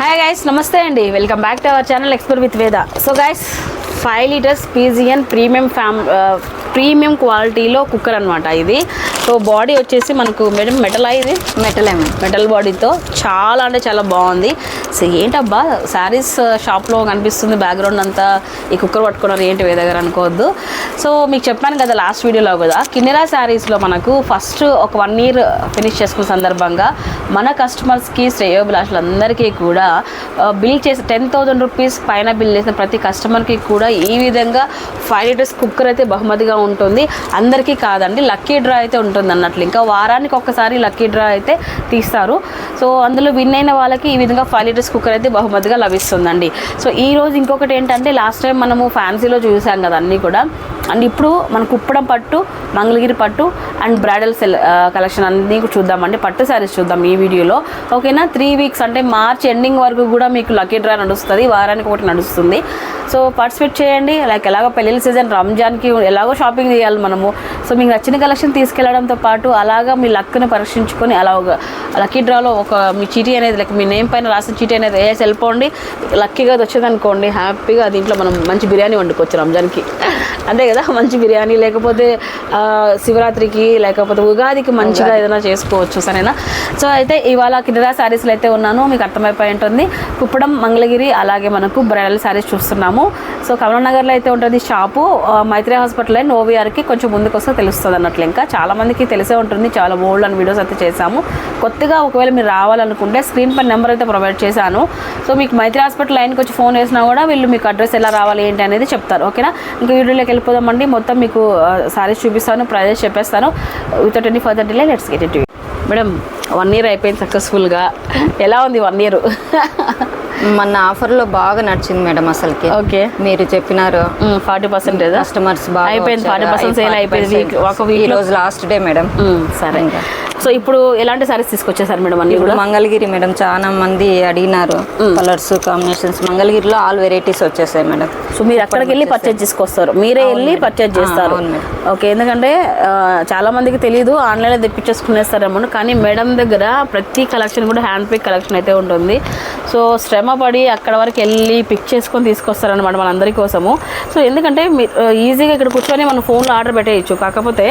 Hi guys నమస్తే అండి. Welcome back to our channel explore with Veda so guys five litres Pigeon premium ఫ్యామ్ premium క్వాలిటీలో cooker అనమాట ఇది. సో బాడీ వచ్చేసి మనకు మేడం మెటల్ ఇది? మెటల్ ఏమి మెటల్ బాడీతో చాలా అంటే చాలా బాగుంది. సో ఏంటబ్బా శారీస్ షాప్లో కనిపిస్తుంది బ్యాక్గ్రౌండ్ అంతా. ఈ కుక్కర్ పట్టుకున్నారు ఏంటి వే దగ్గర అనుకోవద్దు. సో మీకు చెప్పాను కదా లాస్ట్ వీడియోలో కూడా కిన్నెరా శారీస్లో మనకు ఫస్ట్ ఒక వన్ ఇయర్ ఫినిష్ చేసుకున్న సందర్భంగా మన కస్టమర్స్కి శ్రేయోభిలాషులందరికీ కూడా బిల్ చేసి టెన్ థౌజండ్ రూపీస్ పైన బిల్ చేసిన ప్రతి కస్టమర్కి కూడా ఈ విధంగా ఫైవ్ లీటర్స్ కుక్కర్ అయితే బహుమతిగా ఉంటుంది. అందరికీ కాదండి లక్కీ డ్రా అయితే ఉంటుంది అన్నట్లు. ఇంకా వారానికి ఒక్కసారి లక్కీ డ్రా అయితే తీస్తారు. సో అందులో విన్ అయిన వాళ్ళకి ఈ విధంగా ఫైవ్ లీటర్స్ కుక్కర్ అయితే బహుమతిగా లభిస్తుందండి. సో ఈ రోజు ఇంకొకటి ఏంటంటే లాస్ట్ టైం మనము ఫ్యాన్సీలో చూసాం కదా అన్నీ కూడా. అండ్ ఇప్పుడు మన కుప్పడం పట్టు మంగళగిరి పట్టు అండ్ బ్రైడల్ సెల్ కలెక్షన్ అన్నీ చూద్దామండి. పట్టు శారీస్ చూద్దాం ఈ వీడియోలో. ఓకేనా? త్రీ వీక్స్ అంటే మార్చ్ ఎండింగ్ వరకు కూడా మీకు లక్కీ డ్రా నడుస్తుంది వారానికి ఒకటి నడుస్తుంది. సో పార్టిసిపేట్ చేయండి. లైక్ ఎలాగో పెళ్ళిళ్ళ సీజన్ రంజాన్కి ఎలాగో షాపింగ్ చేయాలి మనము. సో మీకు నచ్చిన కలెక్షన్ తీసుకెళ్ళడంతో పాటు అలాగా మీ లక్ను పరీక్షించుకొని అలా ఒక లక్కీ డ్రాలో ఒక మీ చీటీ అనేది లైక్ మీ నేమ్ పైన రాసిన చీటీ అనేది వేసి వెళ్ళిపోండి లక్కీగా అది వచ్చేదనుకోండి హ్యాపీగా దీంట్లో మనం మంచి బిర్యానీ వండుకోవచ్చు రంజాన్కి. అంతే కదా? మంచి బిర్యానీ లేకపోతే ఆ, శివరాత్రికి లేకపోతే ఉగాదికి మంచిగా ఏదైనా చేసుకోవచ్చు సరేనా? సో అయితే ఇవాళ కింద శారీస్లో అయితే ఉన్నాను మీకు అర్థమైపోయి ఉంటుంది. కుప్పడం మంగళగిరి అలాగే మనకు బ్రైడల్ శారీస్ చూస్తున్నాము. సో కమలం నగర్లో అయితే ఉంటుంది షాపు మైత్రి హాస్పిటల్ అండ్ ఓవీఆర్కి కొంచెం ముందుకు వస్తే తెలుస్తుంది అన్నట్లు ఇంకా. చాలామందికి తెలిసే ఉంటుంది చాలా ఓల్డ్ అని వీడియోస్ అయితే చేశాము. కొత్తగా ఒకవేళ మీరు రావాలనుకుంటే స్క్రీన్ పై నెంబర్ అయితే ప్రొవైడ్ చేశాను. సో మీకు మైత్రి హాస్పిటల్ లైన్కి వచ్చి ఫోన్ చేసినా కూడా వీళ్ళు మీకు అడ్రస్ ఎలా రావాలి ఏంటి అనేది చెప్తారు ఓకేనా? ఇంకా వీడియోలోకి వెళ్ళిపోదామండి. మొత్తం మీకు సారీస్ చూపిస్తాను ప్రైజెస్ చెప్పేస్తాను. Without any further delay let's get it madam one year అయిపోయింది సక్సెస్ఫుల్గా ఎలా ఉంది వన్ ఇయర్ మన ఆఫర్లో బాగా నడిచింది మేడం అసలుకి. ఓకే. మీరు చెప్పినారు. ఫార్టీ పర్సెంటేజ్ కస్టమర్స్ బాగా అయిపోయింది ఫార్టీ. పర్సెంట్ సేల్ అయిపోయింది. ఒక వీక్ రోజు లాస్ట్ డే మేడం. సరే. ఇంకా. సో ఇప్పుడు ఎలాంటి సారీస్ తీసుకొచ్చేసారు మేడం అన్ని కూడా? మంగళగిరి మేడం చాలా మంది అడిగినారు. కలర్స్ కాంబినేషన్స్ మంగళగిరిలో ఆల్ వెరైటీస్ వచ్చేసాయి మేడం. సో మీరు అక్కడికి వెళ్ళి పర్చేజ్ చేసుకొస్తారు మీరే వెళ్ళి పర్చేజ్ చేస్తారు. ఓకే ఎందుకంటే చాలా మందికి తెలియదు ఆన్లైన్లో తెప్పించేసుకునేస్తారేమో కానీ మేడం దగ్గర ప్రతి కలెక్షన్ కూడా హ్యాండ్ పిక్ కలెక్షన్ అయితే ఉంటుంది. సో శ్రమ పడి అక్కడ వరకు వెళ్ళి పిక్ చేసుకొని తీసుకొస్తారనమాట మనందరి కోసము. సో ఎందుకంటే ఈజీగా ఇక్కడ కూర్చొని మనం ఫోన్లో ఆర్డర్ పెట్టేయచ్చు. కాకపోతే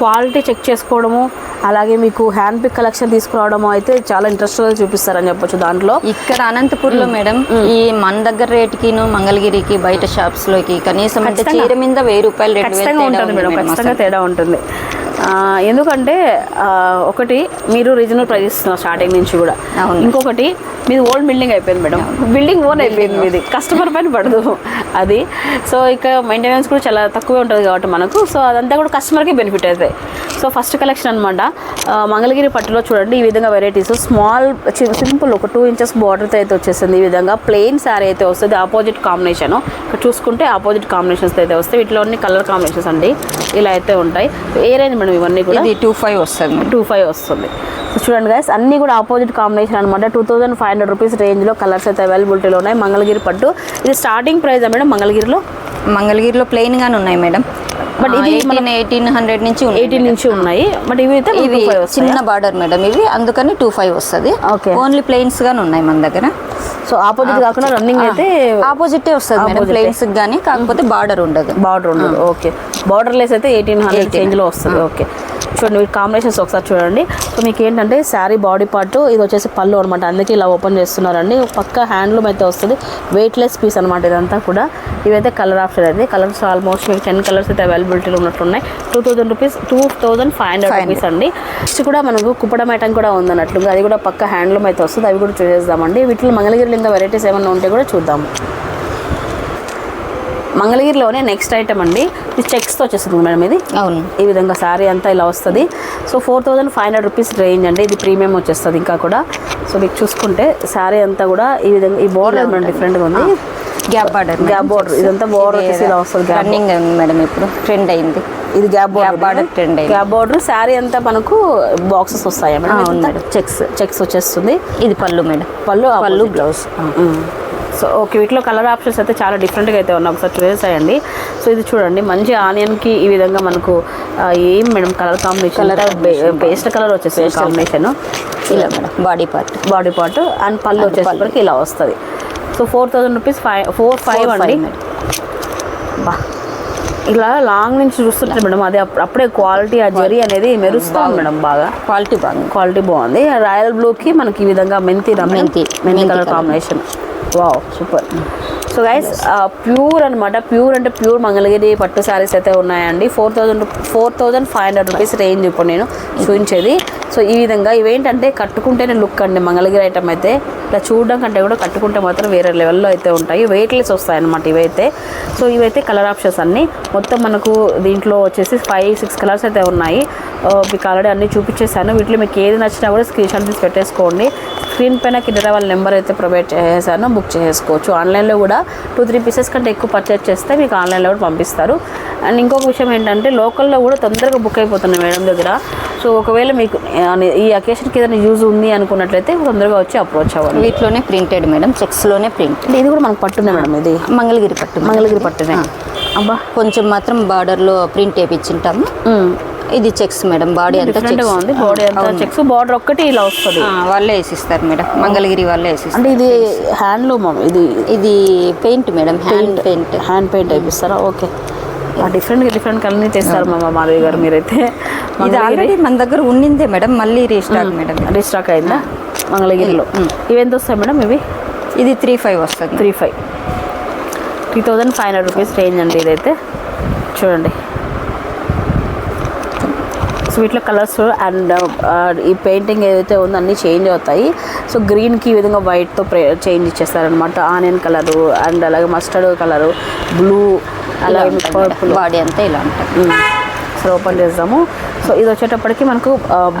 క్వాలిటీ చెక్ చేసుకోవడము అలాగే మీకు హ్యాండ్ పిక్ కలెక్షన్ తీసుకురావడము అయితే చాలా ఇంట్రెస్ట్గా చూపిస్తారని చెప్పొచ్చు దాంట్లో. ఇక్కడ అనంతపూర్లో మేడం ఈ మన దగ్గర రేటుకిను మంగళగిరికి బయట షాప్స్లోకి కనీసం అంటే చీర మీద వెయ్యి రూపాయలు తేడా ఉంటుంది మేడం ఖచ్చితంగా. తేడా ఉంటుంది. ఎందుకంటే ఒకటి మీరు రీజనల్ ప్రైస్ ఇస్తున్నారు స్టార్టింగ్ నుంచి కూడా. ఇంకొకటి మీది ఓల్డ్ బిల్డింగ్ అయిపోయింది మేడం. బిల్డింగ్ ఓన్ అయిపోయింది మీది. కస్టమర్ పైన పడదు అది. సో ఇక మెయింటెనెన్స్ కూడా చాలా తక్కువే ఉంటుంది కాబట్టి మనకు. సో అదంతా కూడా కస్టమర్కి బెనిఫిట్ అవుతాయి సో ఫస్ట్ కలెక్షన్ అనమాట మంగళగిరి పట్టులో చూడండి ఈ విధంగా వెరైటీస్ స్మాల్ సింపుల్ ఒక టూ ఇంచెస్ బార్డర్తో అయితే వచ్చేసింది ఈ విధంగా. ప్లెయిన్ శారీ అయితే వస్తుంది ఆపోజిట్ కాంబినేషన్ ఇక్కడ చూసుకుంటే ఆపోజిట్ కాంబినేషన్స్ అయితే వస్తాయి వీటిలో అన్ని కలర్ కాంబినేషన్స్ అండి. ఇలా అయితే ఉంటాయి. ఏ రేంజ్ మేడం ఇవన్నీ కూడా? ఇది టూ ఫైవ్ వస్తుంది. టూ ఫైవ్ వస్తుంది. సో చూడండి గైస్ అన్నీ కూడా ఆపోజిట్ కాంబినేషన్ అనమాట two thousand five hundred rupees రేంజ్లో కలర్స్ అయితే అవైలబిలిటీలో ఉన్నాయి. మంగళగిరి పట్టు. ఇది స్టార్టింగ్ ప్రైస్ మేడం మంగళగిరిలో? మంగళగిరిలో ప్లెయిన్ గానే ఉన్నాయి మేడం. But ఇది ఎయిటీన్ ఎయిటీన్ హండ్రెడ్ నుంచి ఎయిటీన్ నుంచి ఉన్నాయి. బట్ ఇవి అయితే ఇవి 25 వస్తాయి? చిన్న బార్డర్ మేడం ఇవి. అందుకని టూ ఫైవ్ వస్తుంది. Okay. ఓన్లీ ప్లెయిన్స్ గానే ఉన్నాయి మన దగ్గర. సో ఆపోజిట్ కాకుండా రన్నింగ్ అయితే ఆపోజిట్ వస్తుంది మేడం. ప్లెయిన్స్ గానీ కాకపోతే బార్డర్ ఉండదు. బార్డర్ ఉండదు. ఓకే బార్డర్ లెస్ అయితే ఎయిటీన్ హండ్రెడ్ చేంజ్లో వస్తుంది. ఓకే చూడండి మీరు కాంబినేషన్స్ ఒకసారి చూడండి. సో మీకు ఏంటంటే శారీ బాడీ పార్ట్ ఇది వచ్చేసి పళ్ళు అనమాట అందుకే ఇలా ఓపెన్ చేస్తున్నారండి. పక్క హ్యాండ్లూమ్ అయితే వస్తుంది. వెయిట్లెస్ పీస్ అనమాట ఇదంతా కూడా. ఇవైతే కలర్ ఆప్షన్ అండి. కలర్స్ ఆల్మోస్ట్ మీకు టెన్ కలర్స్ అయితే అవైలబిలిటీలో ఉన్నట్లున్నాయి two thousand rupees two thousand five hundred rupees అండి. నెక్స్ట్ కూడా మనకు కుప్పడం ఐటమ్ కూడా ఉందన్నట్లుగా అది కూడా పక్క హ్యాండ్లూమ్ అయితే వస్తుంది. అవి కూడా చూసేద్దామండి. వీటిలో మంగళగిరిలో ఇంకా వెరైటీస్ ఏమైనా ఉంటే కూడా చూద్దాము. మంగళగిరిలోనే నెక్స్ట్ ఐటమ్ అండి. ఇది చెక్స్తో వచ్చేస్తుంది మేడం ఇది. అవును. ఈ విధంగా శారీ అంతా ఇలా వస్తుంది. So four thousand five hundred rupees range అండి. ఇది ప్రీమియం వచ్చేస్తుంది ఇంకా కూడా. సో మీకు చూసుకుంటే శారీ అంతా కూడా ఈ విధంగా ఈ బోర్డర్ మేడం డిఫరెంట్గా ఉంది. గ్యాప్ బార్డర్ గ్యాప్ బోర్డర్ ఇదంతా బోర్డర్ వచ్చేసి ఇలా వస్తుంది రన్నింగ్ మేడం ఇప్పుడు. ట్రెండ్ అయింది. ఇది గ్యాప్ border బోర్డర్ trend అయింది. గ్యాప్ బోర్డర్ శారీ అంతా మనకు బాక్సెస్ వస్తాయి అవును మేడం మేడం. చెక్స్ చెక్స్ వచ్చేస్తుంది. ఇది పళ్ళు మేడం పళ్ళు పళ్ళు. బ్లౌజ్. సో ఓకే వీటిలో కలర్ ఆప్షన్స్ అయితే చాలా డిఫరెంట్గా అయితే ఉన్నాయి. ఒకసారి చూసేసాయండి. సో ఇది చూడండి. మంచి ఆనియన్కి ఈ విధంగా మనకు ఏం madam colour combination colour paste colour వచ్చేసి కాంబినేషన్ ఇలా madam body part body part and పళ్ళు. వచ్చేసరికి ఇలా వస్తుంది. So four thousand rupees five four five అండి. బా. ఇలా లాంగ్ నుంచి చూస్తుంటారు మేడం అది అప్- అప్పుడే క్వాలిటీ ఆ జరీ అనేది మెరుస్తుంది మేడం బాగా. క్వాలిటీ బాగుంది. క్వాలిటీ బాగుంది. రాయల్ బ్లూకి మనకి ఈ విధంగా మెంతి మెంతి. మెంతి colour. Combination. Wow super. So guys pure అనమాట ప్యూర్ అంటే ప్యూర్ మంగళగిరి పట్టు శారీస్ అయితే ఉన్నాయండి. Four thousand four thousand five hundred rupees range ఇప్పుడు నేను చూపించేది. సో ఈ విధంగా ఇవేంటంటే కట్టుకుంటేనే లుక్ అండి మంగళగిరి ఐటమ్ అయితే. ఇలా చూడడం కంటే కూడా కట్టుకుంటే మాత్రం వేరే లెవెల్లో అయితే ఉంటాయి. వెయిట్లెస్ వస్తాయి అనమాట ఇవైతే. సో ఇవైతే కలర్ ఆప్షన్స్ అన్నీ. మొత్తం మనకు దీంట్లో వచ్చేసి ఫైవ్ సిక్స్ కలర్స్ అయితే ఉన్నాయి. Uh, మీకు ఆల్రెడీ అన్నీ చూపించేసాను వీటిలో మీకు ఏది నచ్చినా కూడా స్క్రీన్ షాట్ తీసి పెట్టేసుకోండి. స్క్రీన్ పైన కింద వాళ్ళ నెంబర్ అయితే ప్రొవైడ్ చేసేసాను బుక్ చేసుకోవచ్చు. ఆన్లైన్లో కూడా టూ త్రీ పీసెస్ కంటే ఎక్కువ పర్చేస్ చేస్తే మీకు ఆన్లైన్లో కూడా పంపిస్తారు. అండ్ ఇంకొక విషయం ఏంటంటే లోకల్లో కూడా తొందరగా బుక్ అయిపోతున్నాయి మేడం దగ్గర. సో ఒకవేళ మీకు ఈ అకేషన్కి ఏదైనా యూజ్ ఉంది అనుకున్నట్లయితే తొందరగా వచ్చి అప్రోచ్ అవ్వండి. వీటిలోనే ప్రింటెడ్ మేడం చెక్స్లోనే ప్రింట్ ఇది కూడా మనకు పట్టునే మేడం ఇది. మంగళగిరి పట్టు మంగళగిరి పట్టునే. అబ్బా కొంచెం మాత్రం బార్డర్లో ప్రింట్ వేయించుంటాము ఇది చెక్స్ మేడం బాడీ అంతా చెక్స్. ఉంది బాడీ అంతా చెక్స్ బార్డర్ ఒక్కటి ఇలా వస్తుంది. వాళ్ళే వేసిస్తారు మేడం మంగళగిరి వాళ్ళే వేసిస్తారు. అంటే ఇది హ్యాండ్లూమ్ ఇది? ఇది paint madam hand paint hand paint అయిపిస్తారా okay different different కలర్ని తెస్తారు మా మాధవి గారు మీరైతే. ఇది ఆల్రెడీ మన దగ్గర ఉండిందే మేడం మళ్ళీ రీస్టాక్ మేడం రీస్టాక్ అయిందా? మంగళగిరిలో. ఇవి ఎంత వస్తాయి మేడం ఇవి? ఇది త్రీ ఫైవ్ వస్తుంది. Three five three thousand five hundred rupees range అండి ఇదైతే. చూడండి. వీటిలో కలర్స్ అండ్ ఈ పెయింటింగ్ ఏదైతే ఉందో అన్నీ చేంజ్ అవుతాయి. సో గ్రీన్కి ఈ విధంగా వైట్తో చేంజ్ ఇచ్చేస్తారనమాట ఆనియన్ కలరు అండ్ అలాగే మస్టర్డ్ కలరు బ్లూ అలాగే పర్పుల్ బాడీ అంతా ఇలా ఉంటుంది సో ఓపెన్ చేద్దాము సో ఇది వచ్చేటప్పటికి మనకు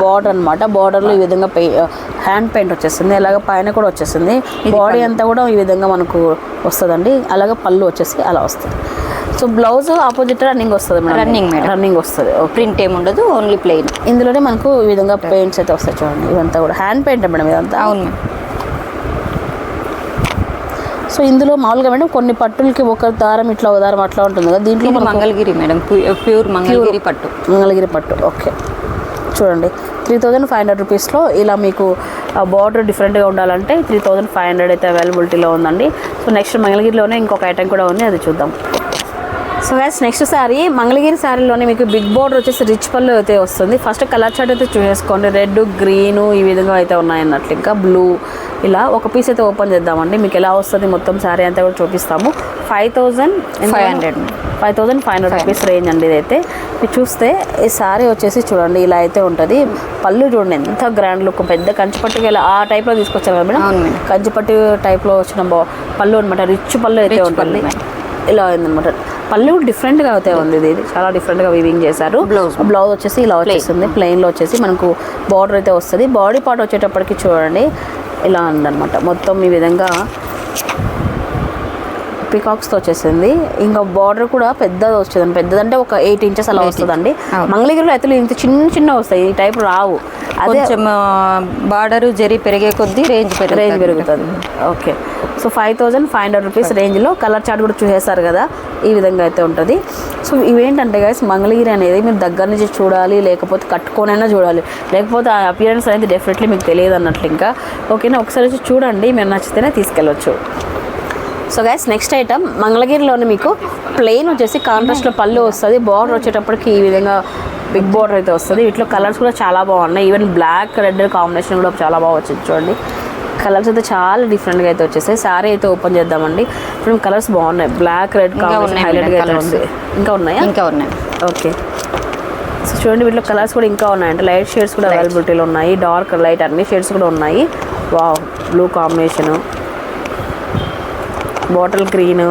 బార్డర్ అనమాట బార్డర్లో ఈ విధంగా పెయి హ్యాండ్ పెయింట్ వచ్చేస్తుంది. అలాగే పైన కూడా వచ్చేస్తుంది. బాడీ అంతా కూడా ఈ విధంగా మనకు వస్తుందండి. అలాగే పళ్ళు వచ్చేసి అలా వస్తుంది. సో బ్లౌజ్ ఆపోజిట్ రన్నింగ్ వస్తుంది మేడం. Running madam. రన్నింగ్ వస్తుంది. ప్రింట్ ఏముండదు ఓన్లీ ప్లెయిన్. ఇందులోనే మనకు ఈ విధంగా పెయింట్స్ అయితే వస్తాయి చూడండి. ఇదంతా కూడా హ్యాండ్ పెయింట్ మేడం ఇదంతా. అవును. మేడం సో ఇందులో మామూలుగా మేడం కొన్ని పట్టులకి ఒక దారం ఇట్లా ఒక దారం అట్లా ఉంటుంది కదా. దీంట్లో మంగళగిరి మేడం. ప్యూర్ మంగళగిరి పట్టు. మంగళగిరి పట్టు. ఓకే. చూడండి. త్రీ థౌజండ్ ఫైవ్ హండ్రెడ్ రూపీస్లో ఇలా మీకు బార్డర్ డిఫరెంట్గా ఉండాలంటే త్రీ థౌజండ్ ఫైవ్ హండ్రెడ్ అయితే అవైలబిలిటీలో ఉందండి. సో నెక్స్ట్ మంగళగిరిలోనే ఇంకొక ఐటెం కూడా ఉంది. అది చూద్దాం. So guys next sari Mangalagiri శారీలోనే మీకు బిగ్ బోర్డర్ వచ్చేసి రిచ్ పళ్ళు అయితే వస్తుంది. ఫస్ట్ కలర్ చార్ట్ అయితే చూసేసుకోండి. రెడ్ గ్రీన్ ఈ విధంగా అయితే ఉన్నాయి అన్నట్లు ఇంకా బ్లూ ఇలా ఒక పీస్ అయితే ఓపెన్ చేద్దామండి. మీకు ఎలా వస్తుంది మొత్తం శారీ అంతా కూడా చూపిస్తాము. Five thousand 500. Five thousand five hundred rupees range అండి ఇదైతే. మీరు చూస్తే ఈ శారీ వచ్చేసి చూడండి ఇలా అయితే ఉంటుంది. పళ్ళు చూడండి ఎంత గ్రాండ్ లుక్ పెద్ద కంచిపట్టుకి ఇలా ఆ టైప్లో తీసుకొచ్చారు కదా మేడం. కంచిపట్టు టైప్లో వచ్చిన బా పళ్ళు అనమాట రిచ్ పళ్ళు అయితే ఉంటుంది. ఇలా అయిందనమాట పళ్ళు డిఫరెంట్గా అయితే ఉంది ఇది. చాలా డిఫరెంట్గా వీవింగ్ చేశారు. Blouse. బ్లౌజ్ వచ్చేసి ఇలా వచ్చేస్తుంది. ప్లెయిన్లో వచ్చేసి మనకు బార్డర్ అయితే వస్తుంది. బాడీ పార్ట్ వచ్చేటప్పటికి చూడండి. ఇలా ఉందన్నమాట. మొత్తం ఈ విధంగా పికాక్స్తో వచ్చేసింది. ఇంకా బార్డర్ కూడా పెద్దది వస్తుంది పెద్దదంటే ఒక ఎయిట్ ఇంచెస్ అలా వస్తుందండి. మంగళగిరిలో అయితే ఇంత చిన్న చిన్న వస్తాయి. ఈ టైప్ రావు. అదే కొంచెం బార్డర్ జరి పెరిగే కొద్దీ రేంజ్ రేంజ్ పెరుగుతుంది. Okay so five thousand five hundred rupees రేంజ్లో కలర్ చార్ట్ కూడా చూసేస్తారు కదా. ఈ విధంగా అయితే ఉంటుంది. సో ఇవేంటంటే గైస్ మంగళగిరి అనేది మీరు దగ్గర నుంచి చూడాలి లేకపోతే కట్టుకోనైనా చూడాలి. లేకపోతే ఆ అపియరెన్స్ అనేది డెఫినెట్లీ మీకు తెలియదు అన్నట్లు ఇంకా. ఓకేనా ఒకసారి వచ్చి చూడండి. మీరు నచ్చితేనే తీసుకెళ్ళొచ్చు. సో గైస్ నెక్స్ట్ ఐటమ్ మంగళగిరిలోని మీకు ప్లెయిన్ వచ్చేసి కాంట్రాస్ట్లో పళ్ళు వస్తుంది. బార్డర్ వచ్చేటప్పటికి ఈ విధంగా బిగ్ బార్డర్ అయితే వస్తుంది. వీటిలో కలర్స్ కూడా చాలా బాగున్నాయి. ఈవెన్ బ్లాక్ రెడ్ కాంబినేషన్ కూడా చాలా బాగా వచ్చింది చూడండి. కలర్స్ అయితే చాలా డిఫరెంట్గా అయితే వచ్చేసాయి. సారీ అయితే ఓపెన్ చేద్దామండి. ఇప్పుడు కలర్స్ బాగున్నాయి. బ్లాక్ రెడ్ కాంబినేషన్ హైలైట్గా అయితే. ఉంది. ఇంకా ఉన్నాయా? ఇంకా ఉన్నాయి. ఓకే సో చూడండి వీటిలో కలర్స్ కూడా ఇంకా ఉన్నాయి. అంటే లైట్ షేడ్స్ కూడా అవైలబిలిటీలో ఉన్నాయి. డార్క్ లైట్ అన్ని షేడ్స్ కూడా ఉన్నాయి. Wow blue combination bottle green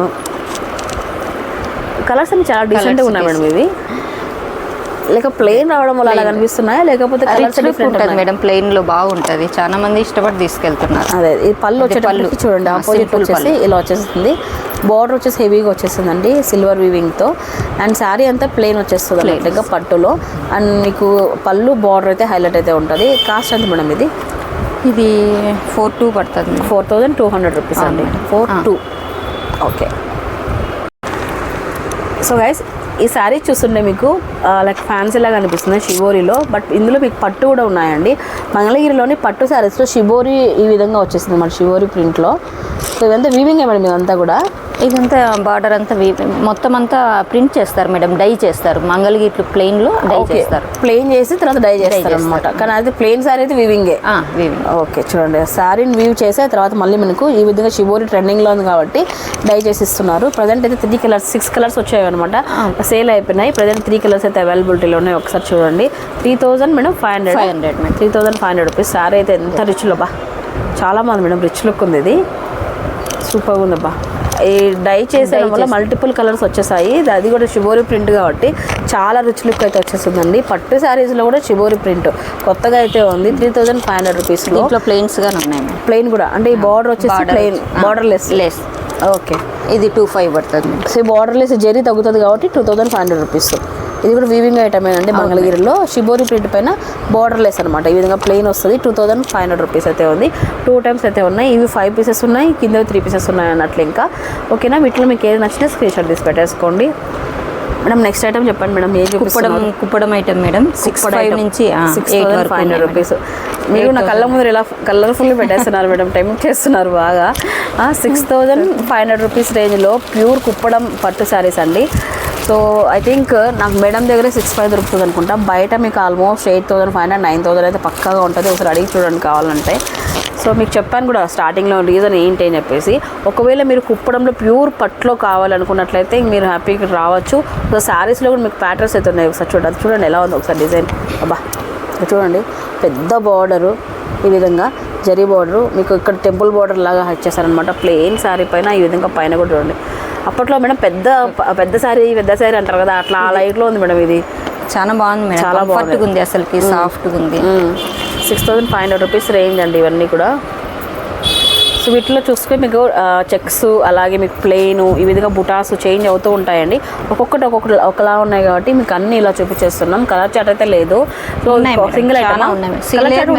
colours అన్ని చాలా డీసెంట్గా ఉన్నాయి మేడం ఇవి. లేక ప్లెయిన్ రావడం వల్ల అలా కనిపిస్తున్నాయా లేకపోతే కలర్స్ డిఫరెంట్ ఉంటుంది మేడం ప్లెయిన్లో బాగుంటది. చాలా మంది ఇష్టపడి తీసుకెళ్తున్నారు. అదే ఈ పళ్ళు వచ్చేటప్పటికి పళ్ళు. చూడండి ఆపోజిట్ వచ్చేసి. ఇలా వచ్చేస్తుంది. బార్డర్ వచ్చేసి హెవీగా వచ్చేసిందండి సిల్వర్ వీవింగ్తో అండ్ శారీ అంతా ప్లెయిన్ వచ్చేస్తుంది అన్నట్టుగా పట్టులో. అండ్ మీకు పళ్ళు బార్డర్ అయితే హైలైట్ అయితే ఉంటుంది. కాస్ట్ ఎంత మేడం ఇది? ఇది ఫోర్ టూ పడుతుంది. Four thousand two hundred rupees అండి. Four. Two okay. So guys ఈ శారీ చూస్తుంటే మీకు లైక్ ఫ్యాన్సీ లాగా అనిపిస్తుంది షిబోరిలో బట్ ఇందులో మీకు పట్టు కూడా ఉన్నాయండి. మంగళగిరిలోని పట్టు శారీస్లో షిబోరి ఈ విధంగా వచ్చేసింది మన షిబోరి ప్రింట్లో సో ఇదంతా వీవింగ్ మేడం ఇదంతా కూడా? ఇదంతా బార్డర్ అంతా మొత్తం అంతా ప్రింట్ చేస్తారు మేడం డై చేస్తారు. మంగళగిట్లు ప్లెయిన్లో డై చేస్తారు. ప్లెయిన్ చేసి తర్వాత డై చేస్తారు అనమాట కానీ అది ప్లెయిన్ శారీ అయితే వీవింగే వీవింగ్ ఓకే చూడండి. శారీని వీవ్ చేసి తర్వాత మళ్ళీ మనకు ఈ విధంగా షిబోరి ట్రెండింగ్లో ఉంది కాబట్టి డై చేసి ఇస్తున్నారు ప్రజెంట్ అయితే త్రీ కలర్స్ సిక్స్ కలర్స్ వచ్చాయి అనమాట సేల్ అయిపోయినాయి. ప్రజెంట్ త్రీ కలర్స్ అయితే అవైలబిలిటీలో ఉన్నాయి ఒకసారి చూడండి. Three thousand madam five hundred 500 madam. Three thousand five hundred rupees sari అయితే ఎంత రిచ్లో బా. చాలా బాగుంది మేడం. రిచ్ లుక్ ఉంది ఇది. సూపర్గా ఉందబ్బా. ఈ డై చేసే వల్ల మల్టిపుల్ కలర్స్ వచ్చేసాయి. అది కూడా షిబోరి ప్రింట్ కాబట్టి చాలా రిచ్ లుక్ అయితే వచ్చేసిందండి పట్టు శారీస్లో కూడా షిబోరి ప్రింట్ కొత్తగా అయితే ఉంది. త్రీ థౌజండ్ ఫైవ్ హండ్రెడ్ రూపీస్లో దీంట్లో ప్లెయిన్స్ గానే ఉన్నాయి ప్లెయిన్ కూడా. అంటే ఈ బార్డర్ వచ్చేసి plain border less less. Okay ఇది టూ ఫైవ్ పడుతుంది. సో బార్డర్ లెస్ జరీ తగ్గుతుంది కాబట్టి two thousand five hundred rupees ఇది కూడా వీవింగ్ ఐటమ్ అండి మంగళగిరిలో. షిబోరి ప్రింట్ పైన బార్డర్ లెస్ అనమాట ఈ విధంగా ప్లెయిన్ వస్తుంది. Two thousand five hundred rupees అయితే ఉంది. టూ టైమ్స్ అయితే ఉన్నాయి. ఇవి ఫైవ్ పీసెస్ ఉన్నాయి. కింద త్రీ పీసెస్ ఉన్నాయి అన్నట్లు ఇంకా. ఓకేనా వీటిలో మీకు ఏది నచ్చినా స్క్రీన్ షాట్ తీసి పెట్టేసుకోండి. మేడం నెక్స్ట్ ఐటమ్ చెప్పండి మేడం ఏ Kuppadam Kuppadam item madam six five నుంచి six thousand five hundred rupees మీరు నా కళ్ళ ముందు ఇలా కలర్ఫుల్ పెట్టేస్తున్నారు మేడం టెంప్ట్ చేస్తున్నారు బాగా. Six thousand five hundred rupees రేంజ్లో ప్యూర్ కుప్పడం పట్టు శారీస్ అండి. సో ఐ థింక్ నాకు మేడం దగ్గర సిక్స్ ఫైవ్ దొరుకుతుంది అనుకుంటా. బయట మీకు almost eight thousand five hundred nine thousand అయితే పక్కాగా ఉంటుంది. ఒకసారి అడిగి చూడండి కావాలంటే. సో మీకు చెప్పాను కూడా స్టార్టింగ్లో రీజన్ ఏంటి అని చెప్పేసి. ఒకవేళ మీరు కుప్పడంలో ప్యూర్ పట్లో కావాలనుకున్నట్లయితే మీరు హ్యాపీగా రావచ్చు. సో శారీస్లో కూడా మీకు ప్యాటర్న్స్ అయితే ఉన్నాయి. ఒకసారి చూడండి. చూడండి ఎలా ఉంది ఒకసారి డిజైన్ అబ్బా చూడండి. పెద్ద బార్డరు ఈ విధంగా జరీ బార్డరు మీకు ఇక్కడ టెంపుల్ బార్డర్ లాగా వచ్చేసారనమాట ప్లెయిన్ శారీ పైన ఈ విధంగా పైన కూడా చూడండి. అప్పట్లో మేడం పెద్ద పెద్ద శారీ పెద్ద శారీ అంటారు కదా అట్లా ఆ లైట్లో ఉంది మేడం ఇది. చాలా బాగుంది మేడం. చాలా బాగుంది. ఉంది అసలుకి సాఫ్ట్గా ఉంది. Six thousand five hundred rupees range అండి ఇవన్నీ కూడా. వీటిలో చూసుకుంటే మీకు చెక్స్ అలాగే మీకు ప్లెయిన్ ఈ విధంగా బుటాస్ చేంజ్ అవుతూ ఉంటాయండి. ఒక్కొక్కటి ఒక్కొక్కటి ఒకలా ఉన్నాయి కాబట్టి మీకు అన్ని ఇలా చూపించేస్తున్నాం. కలర్ చాట్ అయితే లేదు. సో సింగిల్ చాలా ఐటమ్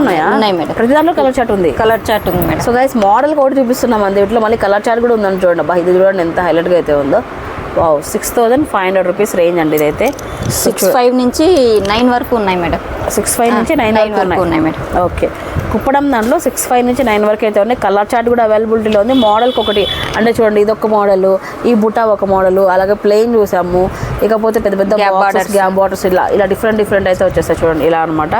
ఉన్నాయి మేడం. ప్రతి దాంట్లో కలర్ చాట్ ఉంది. కలర్ చాట్ ఉంది మేడం. సో గైస్ మోడల్ కూడా చూపిస్తున్నాం అంది వీటిలో మళ్ళీ కలర్ చార్ట్ కూడా ఉందని చూడండి. అబ్బా ఇది చూడండి ఎంత హైలైట్గా అయితే ఉందో. Wow six thousand five hundred rupees range అండి ఇదైతే. సిక్స్ ఫైవ్ నుంచి నైన్ వరకు ఉన్నాయి మేడం. సిక్స్ ఫైవ్ నుంచి నైన్ వరకు ఉన్నాయి. మేడం. ఓకే కుప్పడం దాంట్లో సిక్స్ ఫైవ్ నుంచి నైన్ వరకు అయితే ఉన్నాయి. కలర్ చార్ట్ కూడా అవైలబిలిటీలో ఉంది. మోడల్కి ఒకటి అంటే చూడండి ఇది ఒక మోడల్ ఈ బుటా ఒక మోడల్ అలాగే ప్లెయిన్ చూసాము. ఇకపోతే పెద్ద పెద్ద. గ్యాప్ ఇలా ఇలా డిఫరెంట్ డిఫరెంట్ అయితే వచ్చేస్తాయి చూడండి ఇలా అనమాట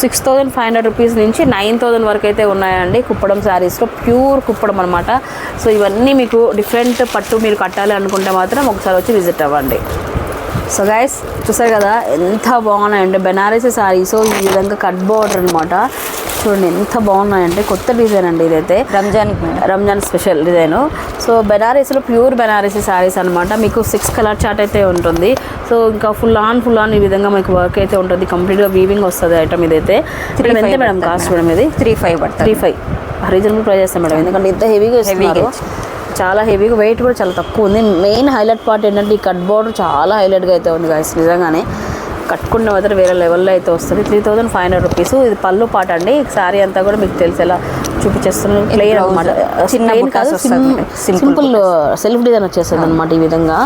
six thousand five hundred rupees నుంచి నైన్ థౌజండ్ వరకు అయితే ఉన్నాయండి కుప్పడం శారీస్లో. ప్యూర్ కుప్పడం అనమాట సో ఇవన్నీ మీకు డిఫరెంట్ పట్టు మీరు కట్టాలి అనుకుంటే మాత్రం ఒకసారి వచ్చి విజిట్ అవ్వండి. సో గైస్ చూసారు కదా ఎంత బాగున్నాయండి. బెనారసీ శారీస్ ఈ విధంగా కట్ బోర్డర్ అనమాట చూడండి ఎంత బాగున్నాయంటే కొత్త డిజైన్ అండి ఇదైతే. రంజాన్కి madam Ramzan special design. So బెనారసీలో pure Banarasi saris అనమాట మీకు సిక్స్ కలర్ చార్ట్ అయితే ఉంటుంది. సో ఇంకా ఫుల్ ఆన్ ఫుల్ ఆన్ ఈ విధంగా మీకు వర్క్ అయితే ఉంటుంది. కంప్లీట్గా వీవింగ్ వస్తుంది ఐటమ్ ఇదైతే. ఎంత మేడం కాస్ట్ మేడం. ఇది? Three five three five reasonable price చేస్తాం మేడం. ఎందుకంటే ఇంత హెవీగా ఇస్తున్నారు. చాలా హెవీగా వెయిట్ కూడా చాలా తక్కువ ఉంది. మెయిన్ హైలైట్ పార్ట్ ఏంటంటే ఈ కట్ బోర్డర్ చాలా హైలైట్గా అయితే ఉంది గాయస్ నిజంగానే. కట్టుకున్న మాత్రం వేరే లెవెల్లో అయితే వస్తుంది. Three thousand five hundred rupees ఇది పళ్ళు పాట అండి. శారీ అంతా కూడా మీకు తెలిసేలా చూపించేస్తున్నాను ప్లెయిన్. అనమాట. చిన్న ప్లెయిన్ కాదు సింపుల్ సెల్ఫ్ డిజైన్ వచ్చేస్తుంది అనమాట ఈ విధంగా.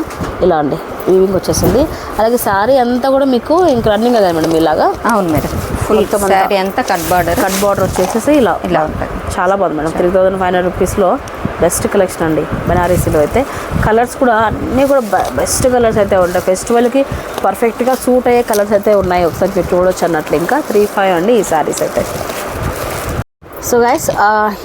ఇలా అండి. వీవింగ్ వచ్చేసింది అలాగే శారీ అంతా కూడా మీకు ఇంక రన్నింగ్ కదా మేడం ఇలాగా అవును మేడం. ఫుల్. శారీ అంతా కట్ బార్డర్ కట్ బార్డర్ వచ్చేసేసి ఇలా ఇలా ఉంటుంది. చాలా బాగుంది madam. Three thousand five hundred రూపీస్లో బెస్ట్ కలెక్షన్ అండి బెనారసీలో అయితే. కలర్స్ కూడా అన్నీ కూడా బెస్ట్ కలర్స్ అయితే ఉంటాయి. ఫెస్టివల్కి పర్ఫెక్ట్గా సూట్ అయ్యే కలర్స్ అయితే ఉన్నాయి. ఒకసారి మీరు చూడొచ్చు అన్నట్లు ఇంకా. త్రీ ఫైవ్ అండి ఈ శారీస్ అయితే. సో గైస్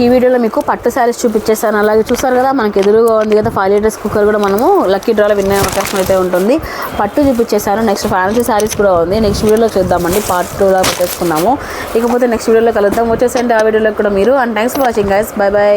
ఈ వీడియోలో మీకు పట్టు శారీస్ చూపించేసాను అలాగే చూసారు కదా మనకి ఎదురుగా ఉంది కదా ఫైవ్ లీటర్స్ కుక్కర్ కూడా మనము లక్కీ డ్రాలో వినే అవకాశం అయితే ఉంటుంది. పట్టు చూపించేసాను నెక్స్ట్ ఫ్యాన్సీ శారీస్ కూడా ఉంది. నెక్స్ట్ వీడియోలో చూద్దామండి. పార్ట్ టూలో పెట్టేసుకున్నాము. ఇకపోతే నెక్స్ట్ వీడియోలో కలుద్దాం. వచ్చేసండి ఆ వీడియోలో కూడా మీరు. And thanks for watching guys bye bye.